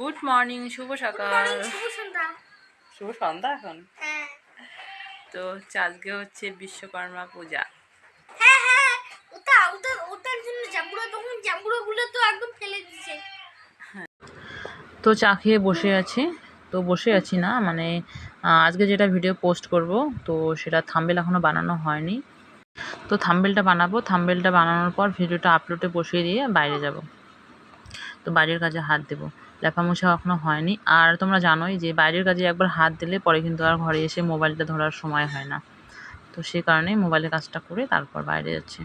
Good morning শুভ সকাল। শুভ সন্ধ্যা। এখন? হ্যাঁ। তো হচ্ছে আজকে হচ্ছে বিশ্বকর্মা পূজা। হ্যাঁ হ্যাঁ। ওটা ওটা ওটার জন্য জাম্বুরা তখন জাম্বুরাগুলো তো একদম ফেলে দিচ্ছে তো চা খেয়ে বসে আছি। তো বসে আছি না মানে আজকে যেটা ভিডিও পোস্ট করব তো সেটা থাম্বেল এখনও বানানো হয়নি। তো থাম্বেলটা বানাবো। থাম্বেলটা বানানোর পর ভিডিওটা আপলোডে বসিয়ে দিয়ে বাইরে যাব। তো বাড়ির কাজে হাত দেবো। লেপা মোছা এখনও হয়নি। আর তোমরা জানোই যে বাইরের কাজে একবার হাত দিলে পরে কিন্তু আর ঘরে এসে মোবাইলটা ধরার সময় হয় না। তো সেই কারণেই মোবাইলের কাজটা করে তারপর বাইরে যাচ্ছি।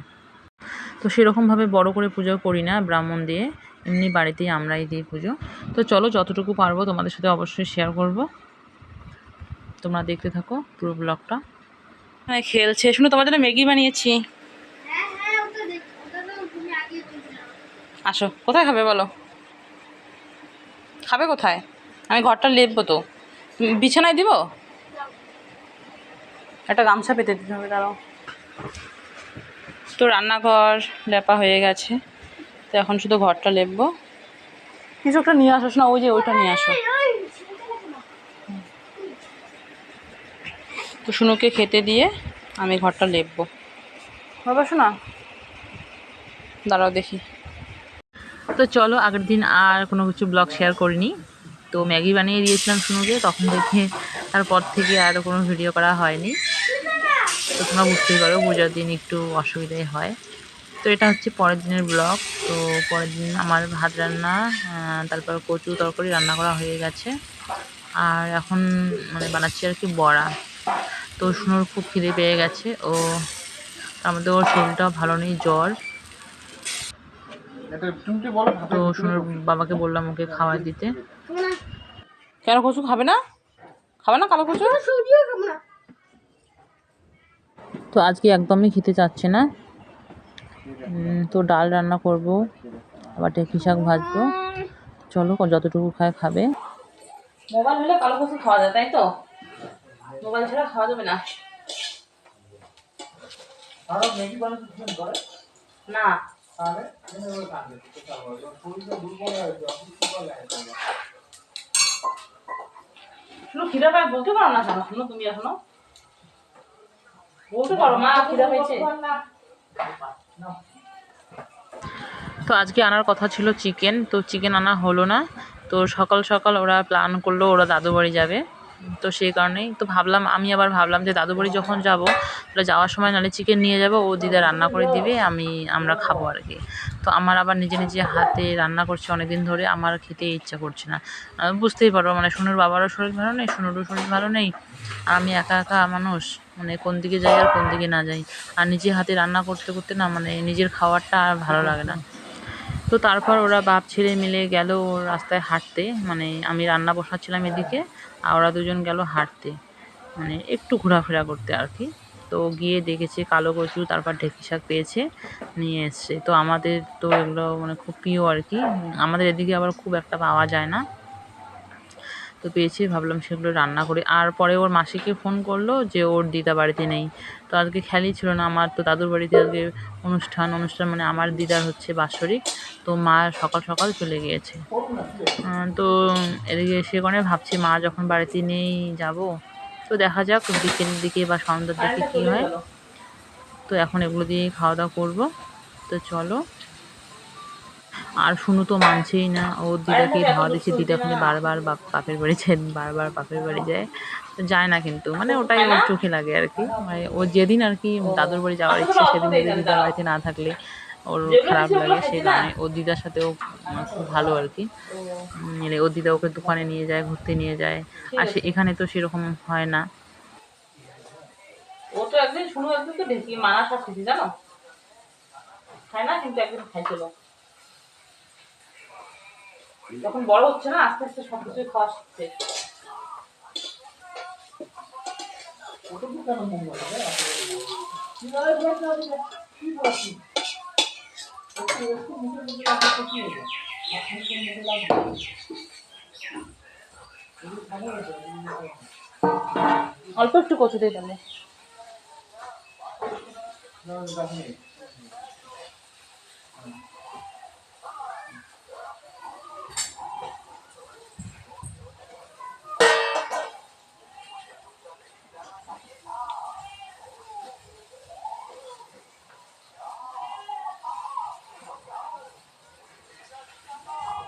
তো সেরকমভাবে বড় করে পুজো করি না ব্রাহ্মণ দিয়ে। এমনি বাড়িতেই আমরাই দিই পুজো। তো চলো যতটুকু পারব তোমাদের সাথে অবশ্যই শেয়ার করব। তোমরা দেখতে থাকো পুরো ব্লগটা হ্যাঁ খেলছে। শুনো তোমার জন্য ম্যাগি বানিয়েছি। হ্যাঁ হ্যাঁ আসো কোথায় খাবে বলো? খাবে কোথায়? আমি ঘরটা লেপবো তো। বিছানায় দিব? একটা গামছা পেতে দিতে হবে, দাঁড়াও। তো রান্নাঘর লেপা হয়ে গেছে। তো এখন শুধু ঘরটা লেপবো। কিছু একটা নিয়ে আসো না ওই যে ওইটা নিয়ে আসো। তো শুনুকে খেতে দিয়ে আমি ঘরটা লেপবো। বাবা, শোনা। দাঁড়াও দেখি। তো চলো আগের দিন আর কোনো কিছু ব্লগ শেয়ার করিনি। তো ম্যাগি বানিয়ে দিয়েছিলাম শুনুকে, তখন থেকে তারপর থেকে আর কোনো ভিডিও করা হয়নি। তো তোমরা বুঝতেই পারো, পূজার দিন একটু অসুবিধাই হয়। তো এটা হচ্ছে পরের দিনের ব্লগ তো পরের দিন আমার ভাত রান্না তারপর কচু তরকারি রান্না করা হয়ে গেছে। আর এখন মানে বানাচ্ছি আর কি বড়া। তো শুনুর খুব খিদে পেয়ে গেছে, ও মধ্যে ওর শরীরটাও ভালো নেই, জ্বর। তো শুনুর বাবাকে বললাম ওকে খাবার দিতে। কেন কচু খাবে না? খাবে না কালো কচু? তো আজকে একদমই খেতে চাচ্ছে না। তো ডাল রান্না করব আবার টেকি শাক ভাজবো। চলো যতটুকু খায় খাবে। মোবাইল হলে কালো কচু খাওয়া যায় তাই তো? মোবাইল ছাড়া খাওয়া যাবে না। না। শুনো খিদা পায় বলতে পারো না কেন? শুনো তুমি এখনও। বলতে পারো মা খিদা পেয়েছে। তো আজকে আনার কথা ছিল চিকেন তো চিকেন আনা হলো না। তো সকাল সকাল ওরা প্ল্যান করল ওরা দাদু বাড়ি যাবে। তো সেই কারণেই তো ভাবলাম, আমি আবার ভাবলাম যে দাদু বাড়ি যখন যাব, তাহলে যাওয়ার সময় নাহলে চিকেন নিয়ে যাব, ও দিদা রান্না করে দিবে, আমি, আমরা খাব আর কি। তো আমার আবার নিজে নিজে হাতে রান্না করছে অনেকদিন ধরে, আমার খেতে ইচ্ছা করছে না। বুঝতেই পারো মানে সোনুর বাবারও শরীর ভালো নেই, সোনুরও শরীর ভালো নেই আমি একা একা মানুষ মানে কোন দিকে যাই আর কোন দিকে না যাই। আর নিজে হাতে রান্না করতে করতে না মানে নিজের খাওয়ারটা আর ভালো লাগে না। তো তারপর ওরা বাপ ছেলে মিলে গেল রাস্তায় হাঁটতে মানে আমি রান্না বসাচ্ছিলাম এদিকে আর ওরা দুজন গেল হাঁটতে মানে একটু ঘোরাফেরা করতে আর কি। তো গিয়ে দেখেছে কালো কচু, তারপর ঢেঁকি শাক পেয়েছে, নিয়ে এসছে। তো আমাদের তো এগুলো মানে খুব প্রিয় আর কি। আমাদের এদিকে আবার খুব একটা পাওয়া যায় না। তো পেয়েছি, ভাবলাম সেগুলো রান্না করি। আর পরে ওর মাসিকে ফোন করল যে ওর দিদা বাড়িতে নেই। তো আজকে খেয়ালই ছিল না আমার, তো দাদুর বাড়িতে আজকে অনুষ্ঠান অনুষ্ঠান মানে আমার দিদার হচ্ছে বাৎসরিক। তো মা সকাল সকাল চলে গিয়েছে। তো এদিকে সে কারণে ভাবছি, মা যখন বাড়িতে নেই যাব, তো দেখা যাক বিকেলের দিকে বা সন্ধ্যার দিকে কী হয়। তো এখন এগুলো দিয়ে খাওয়া দাওয়া করব। তো চলো। আর শুনু তো মানছেই না, ও দিদাকে ধাওয়া দিচ্ছে, দিদা খালি বারবার বাপ, বাপের বাড়ি যায়, বারবার বাপের বাড়ি যায়। তো যায় না কিন্তু মানে ওটাই ওর চোখে লাগে আর কি। মানে ও যেদিন আর কি দাদুর বাড়ি যাওয়ার ইচ্ছে, সেদিন দিদার বাড়িতে না থাকলে ওর খারাপ লাগে সেই কারণে ওর দিদার সাথেও মানে খুব ভালো আর কি। এলে ওর দিদা ওকে দোকানে নিয়ে যায় ঘুরতে নিয়ে যায়। আর সে এখানে তো সেরকম হয় না। ও তো একদিন শুনু একদিন তো ঢেকি মানা সব জানো? খায় না কিন্তু একদিন খাইছিল যখন বড় হচ্ছে না আস্তে আস্তে সব কিছুই খাওয়া শিখছে। অল্প একটু কচু দিয়ে তাহলে হুম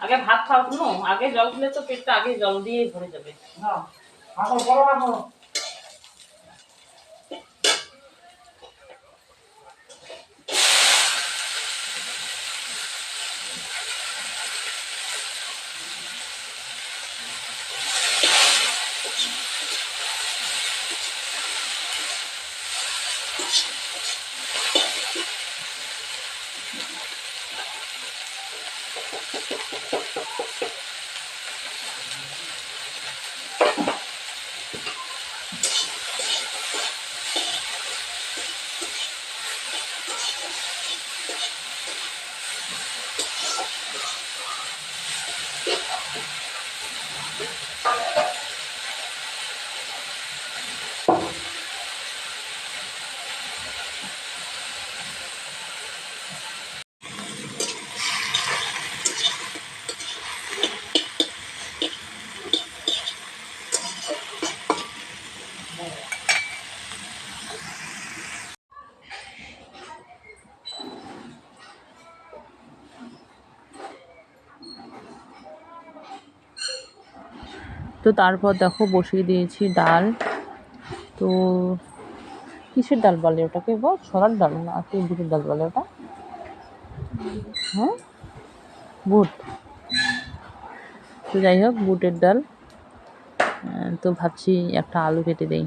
আগে ভাত খাও শুনো। আগে জল খেলে তো পেটটা আগে জল দিয়ে ভরে যাবে। তো তারপর দেখো বসিয়ে দিয়েছি ডাল। তো কিসের ডাল বলে ওটাকে? বল ছোলার ডাল না, কি বুটের ডাল বলে ওটা? হ্যাঁ? বুট। তো যাই হোক, বুটের ডাল। তো ভাবছি একটা আলু কেটে দেই।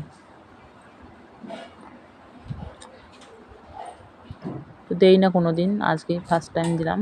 তো দেই না কোনো দিন আজকে ফার্স্ট টাইম দিলাম।